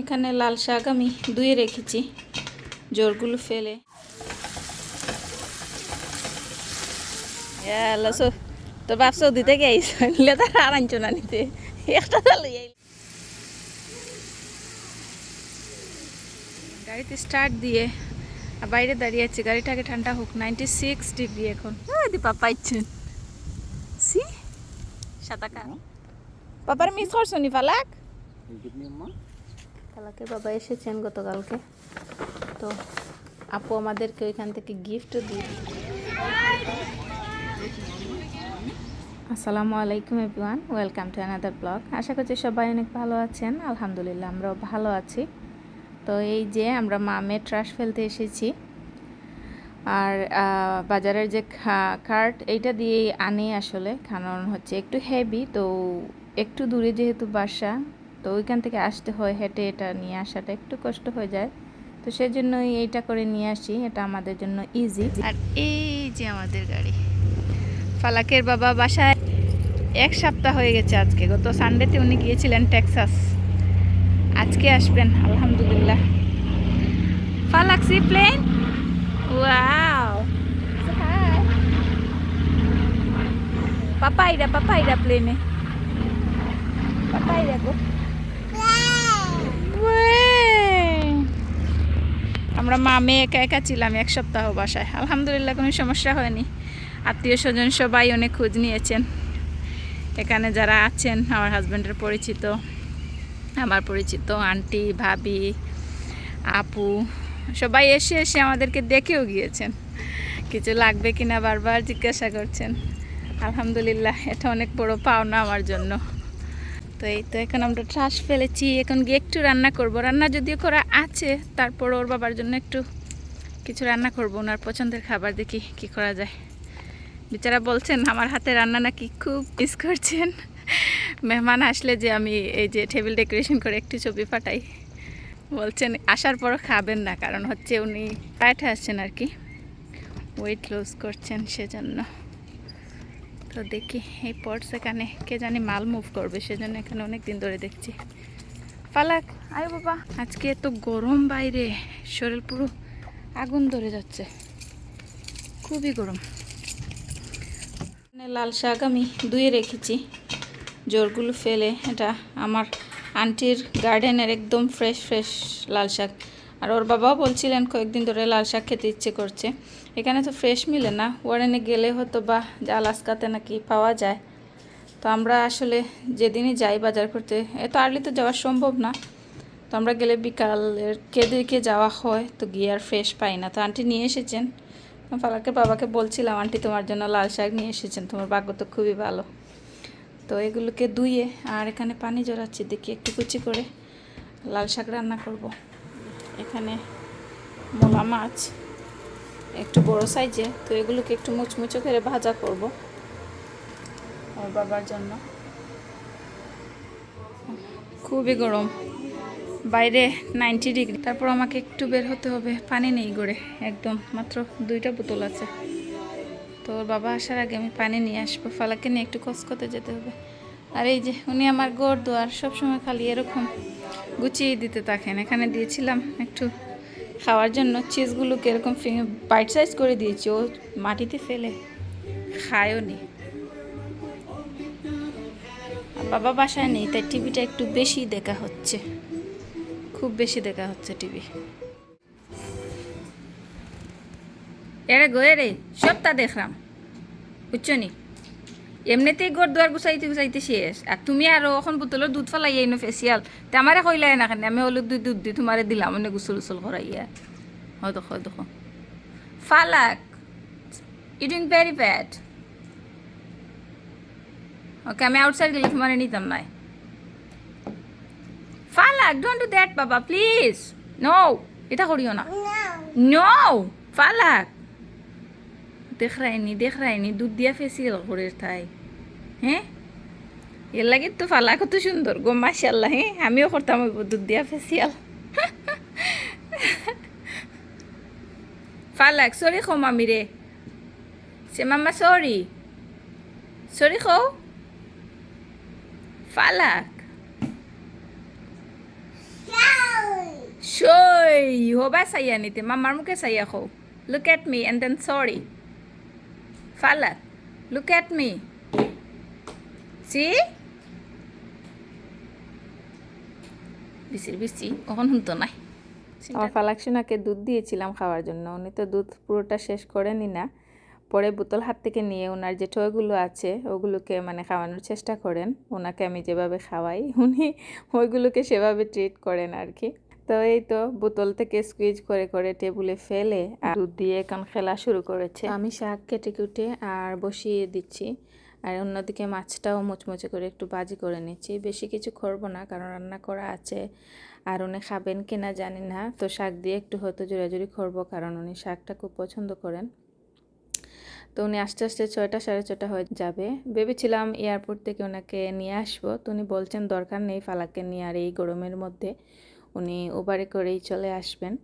এখানে লাল শাক আমি ধুয়ে রেখেছি। জোরগুলো ফেলে। তোর বাপ সৌদি থেকে আইস নিলে তার আর আনছো না নিতে। একটা চালু গাড়িতে স্টার্ট দিয়ে আর বাইরে দাঁড়িয়ে আছি। গাড়িটাকে ঠান্ডা হোক নাইনটি সিক্স ডিগ্রি এখন দীপা পাইছেন সি? সাতাকা। বাবার মিস করছ নি ফালাক? ফালাকের বাবা এসেছেন গতকালকে। তো আপু আমাদেরকে ওইখান থেকে গিফটও দিয়ে আসসালামু আলাইকুম everyone welcome to another vlog আশা করছি সবাই অনেক ভালো আছেন, আলহামদুলিল্লাহ আমরাও ভালো আছি। তো এই যে আমরা মামে ট্রাশ ফেলতে এসেছি। আর বাজারের যে কার্ট এইটা দিয়ে আনি আসলে, কারণ হচ্ছে একটু হেভি তো একটু দূরে যেহেতু বাসা তো ওইখান থেকে আসতে হয় হেঁটে এটা নিয়ে আসাটা একটু কষ্ট হয়ে যায়। তো সেজন্যই এইটা করে নিয়ে আসি, এটা আমাদের জন্য ইজি আর এই যে আমাদের গাড়ি, ফালাকের বাবা বাসায় এক সপ্তাহ হয়ে গেছে আজকে। গত সানডেতে উনি গিয়েছিলেন টেক্সাস আজকে আসবেন, আলহামদুলিল্লাহ। ফালাক সি প্লেন ওয়াও পাপাইরা পাপাইরা প্লেনে পাপাইরা গো। আমরা মামে একা একা ছিলাম এক সপ্তাহ বাসায়। আলহামদুলিল্লাহ কোনো সমস্যা হয়নি। আত্মীয় স্বজন সবাই অনেক খোঁজ নিয়েছেন। এখানে যারা আছেন, আমার হাজব্যান্ডের পরিচিত, আমার পরিচিত আন্টি, ভাবি, আপু, সবাই এসে এসে আমাদেরকে দেখেও গিয়েছেন। কিছু লাগবে কিনা বারবার জিজ্ঞাসা করছেন। আলহামদুলিল্লাহ, এটা অনেক বড় পাওনা আমার জন্য। তো এই তো এখন আমরা ট্রাস ফেলেছি, এখন গিয়ে একটু রান্না করব। রান্না যদিও করা আছে, তারপর ওর বাবার জন্য একটু কিছু রান্না করব, ওনার পছন্দের খাবার দেখি কি করা যায়। বেচারা বলছেন, আমার হাতে রান্না নাকি খুব মিস করছেন। মেহমান আসলে যে আমি এই যে টেবিল ডেকোরেশন করে একটু ছবি পাঠাই, বলছেন, আসার পরও খাবেন না। কারণ হচ্ছে উনি ডায়েটে আসছেন আর কি। ওয়েট লস করছেন সেজন্য। তো দেখি এই পর্স এখানে কে জানি মাল মুভ করবে, সেজন্য এখানে অনেক দিন ধরে দেখছি। ফালাক, আয় বাবা। আজকে এত গরম বাইরে, শরীর পুরো আগুন ধরে যাচ্ছে। খুবই গরম। লাল শাক আমি ধুয়ে রেখেছি। জোরগুলো ফেলে, এটা আমার আন্টির গার্ডেনের একদম ফ্রেশ ফ্রেশ লাল শাক। আর ওর বাবাও বলছিলেন, কয়েকদিন ধরে লাল শাক খেতে ইচ্ছে করছে। এখানে তো ফ্রেশ মিলে না। ওয়ারেনে গেলে হতো বা আলাস্কাতে নাকি পাওয়া যায়। তো আমরা আসলে যেদিনই যাই বাজার করতে এত আর্লি তো যাওয়া সম্ভব না। তো আমরা গেলে বিকালের কেদিকে যাওয়া হয়, তো গিয়ে আর ফ্রেশ পাই না। তো আন্টি নিয়ে এসেছেন। ফালাকের বাবাকে বলছিলাম, আন্টি তোমার জন্য লাল শাক নিয়ে এসেছেন, তোমার ভাগ্য তো খুবই ভালো। তো এগুলোকে ধুয়ে আর এখানে পানি জড়াচ্ছি, দেখি একটু কুচি করে লাল শাক রান্না করব। এখানে মোলা মাছ, একটু বড় সাইজে। তো এগুলোকে একটু মুচমুচো করে ভাজা করব ওর বাবার জন্য। খুবই গরম। বাইরে নাইনটি ডিগ্রি। তারপর আমাকে একটু বের হতে হবে। পানি নেই গড়ে, একদম। মাত্র দুইটা বোতল আছে। তো ওর বাবা আসার আগে আমি পানি নিয়ে আসব। ফালাকে নিয়ে একটু কসকতে যেতে হবে। আর এই যে, উনি আমার গড় দোয়ার সবসময় খালি এরকম। গুছিয়ে দিতে থাকেন। এখানে দিয়েছিলাম একটু খাওয়ার জন্য। চিজগুলোকে এরকম বাইট সাইজ করে দিয়েছি। ও মাটিতে ফেলে খায়ও নি। বাবা বাসায় নেই, তাই টিভিটা একটু বেশি দেখা হচ্ছে। খুব বেশি দেখা হচ্ছে টিভি। এরে গো, এরে, সবটা দেখলাম। বুঝছ নি? এমনিতেই ঘর দুয়ার গুছাইতে গুছাইতে শেষ। আর তুমি আরও এখন বোতলের দুধ ফেলাই আইনো ফেসিয়াল তে আমারে কইলাই না কেন আমি হলুদ দুধ দুধ দি তোমারে দিলাম মানে গুসল উসল করাইয়া হয় দেখো হয় দেখো। ফালাক ইটিং ভেরি ব্যাড ওকে আমি আউটসাইড গেলে তোমারে নিতাম নাই। ফালাক ডোন্ট ডু দ্যাট বাবা প্লিজ নো এটা করিও না। নো ফালাক। দেখ রায়নি দেখ রায়নি দুধ দিয়া ফেসিয়াল করে তাই। হ্যাঁ এর লাগে তো ফালা কত সুন্দর, গো মাসাল্লাহ হ্যাঁ আমিও করতাম ওই বুদ্ধ দিয়া ফেসিয়াল। ফালাক সরি খো মামি রে। সে মামা সরি সরি খো ফালাক সই। হবা সাইয়া নিতে মামার মুখে সাইয়া খো look at me and then Falak look at me see বিসির বিসি কখন শুনতো নাই আমার ফালাকসোনাকে দুধ দিয়েছিলাম খাওয়ার জন্য। উনি তো দুধ পুরোটা শেষ করেনি না। পরে বোতল হাত থেকে নিয়ে ওনার যে টয়গুলো আছে ওগুলোকে মানে খাওয়ানোর চেষ্টা করেন। ওনাকে আমি যেভাবে খাওয়াই উনি ওইগুলোকে সেভাবে ট্রিট করেন আর কি। তো এই তো বোতল থেকে স্কুইজ করে করে টেবিলে ফেলে আর দুধ দিয়ে এখন খেলা শুরু করেছে। আমি শাক কেটে কুটে আর বসিয়ে দিচ্ছি। আর অন্যদিকে মাছটাও মুচমুচে করে একটু বাজি করে নিচ্ছি। বেশি কিছু করব না, কারণ রান্না করা আছে। আর উনি খাবেন কি না জানি না। তো শাক দিয়ে একটু হয়তো জোরাজুরি করব, কারণ উনি শাকটা খুব পছন্দ করেন। তো উনি আস্তে আস্তে ছয়টা, সাড়ে ছটা হয়ে যাবে। ভেবেছিলাম এয়ারপোর্ট থেকে ওনাকে নিয়ে আসব। তো উনি বলছেন, দরকার নেই ফালাকে নিয়ে আর এই গরমের মধ্যে। উনি উবারে করেই চলে আসবেন।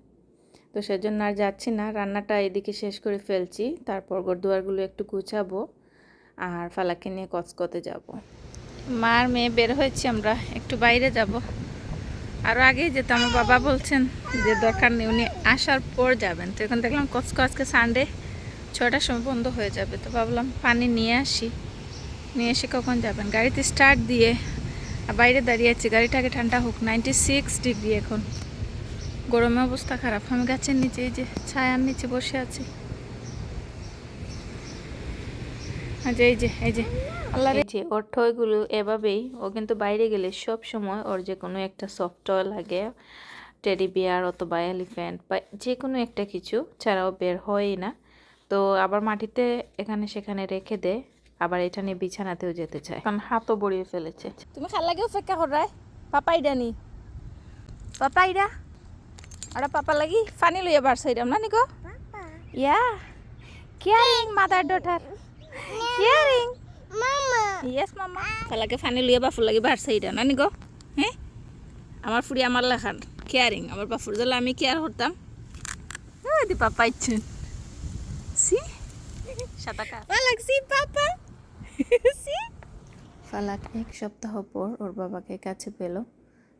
তো সেজন্য আর যাচ্ছি না। রান্নাটা এদিকে শেষ করে ফেলছি। তারপর গরদুয়ারগুলো একটু গুছাবো। আর ফালাকে নিয়ে কচকতে যাব। মার মেয়ে বের হয়েছি আমরা, একটু বাইরে যাব। আরও আগেই যেত আমার বাবা বলছেন যে দরকার নেই, উনি আসার পর যাবেন। তো এখন দেখলাম কচকো আজকে সানডে ছটার সময় বন্ধ হয়ে যাবে। তো ভাবলাম পানি নিয়ে আসি। নিয়ে এসে কখন যাবেন? গাড়িতে স্টার্ট দিয়ে আর বাইরে দাঁড়িয়ে আছি। গাড়িটাকে ঠান্ডা হোক নাইনটি সিক্স ডিগ্রি এখন। গরমে অবস্থা খারাপ। আমি গাছের নিচে, এই যে ছায়ার নিচে বসে আছি। আচ্ছা এই যে এই যে। আল্লাহ যে ওর টয়গুলো এভাবেই ও কিন্তু বাইরে গেলে সব সময় ওর যে কোনো একটা সফট লাগে টেডি বিয়ার অথবা এলিফ্যান্ট বা যে কোনো একটা কিছু ছাড়াও বের হয়ই না। তো আবার মাটিতে এখানে সেখানে রেখে দে আবার এটা নিয়ে বিছানাতেও যেতে চায়। কারণ হাতও বড়িয়ে ফেলেছে। তুমি খাল লাগে অপেক্ষা করায় পাপাইডা নি। পাপাইডা আরে পাপা লাগি ফানি লইয়া বাড়ছে এরম না Nicco? Ya caring mother daughter caring Mama. Yes mama funny লইয়া বাফুর লাগি বাড়ছে এটা না নিকো হ্যাঁ আমার ফুড়ি আমার লেখার কেয়ারিং আমার বাফুর জলে আমি কেয়ার করতাম দি পাপা ইচ্ছুন সি? সাতাকা। ফালাক এক সপ্তাহ পর ওর বাবাকে কাছে পেল।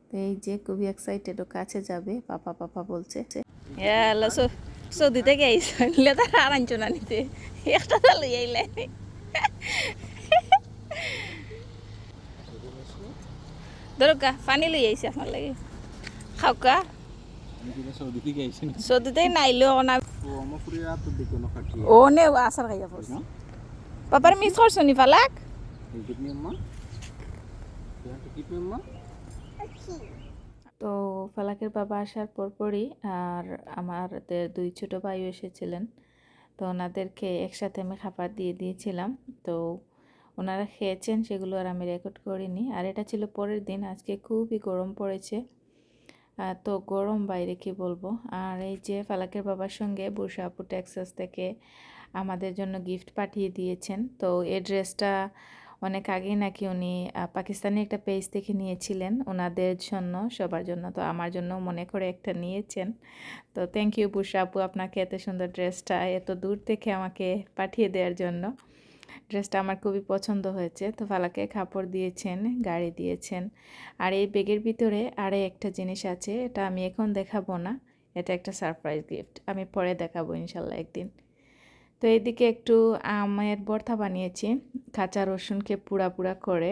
তো এই যে খুবই এক্সাইটেড ও কাছে যাবে পাপা পাপা বলছে। হ্যালো সো সৌদি থেকে আইসো নিলে তার আর আনছো না নিতে একটা লই আইলে ধরো কা পানি লই আইসি আপনার লাগে খাও কা সৌদি থেকে না নাইলেও ও আমার আসার খাইয়া পড়ছে পাপার মিস করছ নি ফালাক কিট মি কিট মি আম্মা তো ফালাকের বাবা আসার পরপরই আর আমাদের দুই ছোট ভাই এসেছিলেন। তো ওনাদেরকে একসাথে আমি খাবার দিয়ে দিয়েছিলাম। তো ওনারা খেয়েছেন, সেগুলো আর আমি রেকর্ড করিনি। আর এটা ছিল পরের দিন, আজকে খুবই গরম পড়েছে। তো গরম বাইরে কি বলব? আর এই যে ফালাকের বাবার সঙ্গে বুরসা আপু টেক্সাস থেকে আমাদের জন্য গিফট পাঠিয়ে দিয়েছেন। তো এই ড্রেসটা অনেক আগেই নাকি উনি পাকিস্তানি একটা পেজ থেকে নিয়েছিলেন ওনাদের জন্য, সবার জন্য। তো আমার জন্য মনে করে একটা নিয়েছেন। তো থ্যাংক ইউ বুসা আপু, আপনাকে এত সুন্দর ড্রেসটা এত দূর থেকে আমাকে পাঠিয়ে দেওয়ার জন্য। ড্রেসটা আমার খুবই পছন্দ হয়েছে। তো ফালাকে কাপড় দিয়েছেন, গাড়ি দিয়েছেন। আর এই ব্যাগের ভিতরে আরে একটা জিনিস আছে, এটা আমি এখন দেখাবো না। এটা একটা সারপ্রাইজ গিফট আমি পরে দেখাবো ইনশাল্লাহ একদিন। তো এদিকে একটু আমের ভর্তা বানিয়েছি। কাঁচা রসুনকে পুড়া পুড়া করে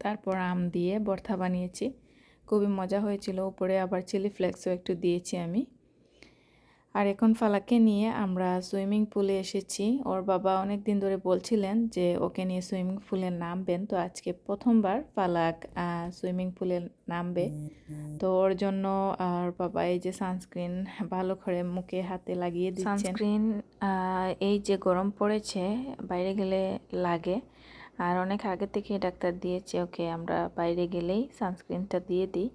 তারপর আম দিয়ে বর্থা বানিয়েছি। খুবই মজা হয়েছিল। উপরে আবার চিলি ফ্লেক্সও একটু দিয়েছি আমি। আর এখন ফালাককে নিয়ে আমরা সুইমিং পুলে এসেছি। ওর বাবা অনেক দিন ধরে বলছিলেন যে ওকে নিয়ে সুইমিং পুলে নামবেন। তো আজকে প্রথমবার ফালাক সুইমিং পুলে নামবে। তো ওর জন্য আর বাবা এই যে সানস্ক্রিন ভালো করে মুখে হাতে লাগিয়ে দিচ্ছেন। সানস্ক্রিন এই যে গরম পড়েছে, বাইরে গেলে লাগে। আর অনেক আগে থেকে ডাক্তার দিয়েছে ওকে আমরা বাইরে গেলেই সানস্ক্রিনটা দিয়ে দিই।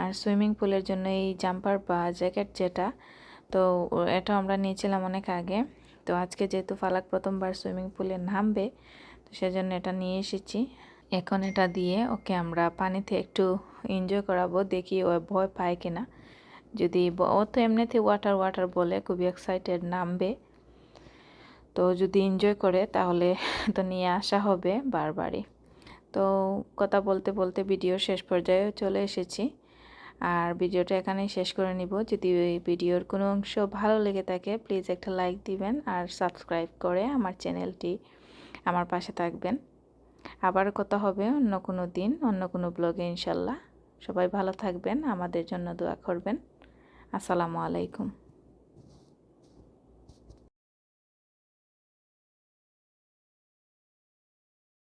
আর সুইমিং পুলের জন্য এই জাম্পার বা জ্যাকেট যেটা তো এটা আমরা নিয়েছিলাম অনেক আগে। তো আজকে যেহেতু ফালাক প্রথমবার সুইমিং পুলে নামবে, তো সেজন্য এটা নিয়ে এসেছি। এখন এটা দিয়ে ওকে আমরা পানিতে একটু এনজয় করাবো, দেখি ও ভয় পায় কিনা। যদি ও তো এমনিতে ওয়াটার ওয়াটার বলে খুবই এক্সাইটেড নামবে। তো যদি এনজয় করে, তাহলে তো নিয়ে আসা হবে বারবারই। তো কথা বলতে বলতে ভিডিও শেষ পর্যায়ে চলে এসেছি। আর ভিডিওটা এখানেই শেষ করে নিব। যদি এই ভিডিওর কোনো অংশ ভালো লেগে থাকে প্লিজ একটা লাইক দিবেন আর সাবস্ক্রাইব করে আমার চ্যানেলটি আমার পাশে থাকবেন। আবার কথা হবে অন্য কোনো দিন, অন্য কোনো ব্লগে ইনশাল্লাহ। সবাই ভালো থাকবেন, আমাদের জন্য দোয়া করবেন। আসসালামু আলাইকুম।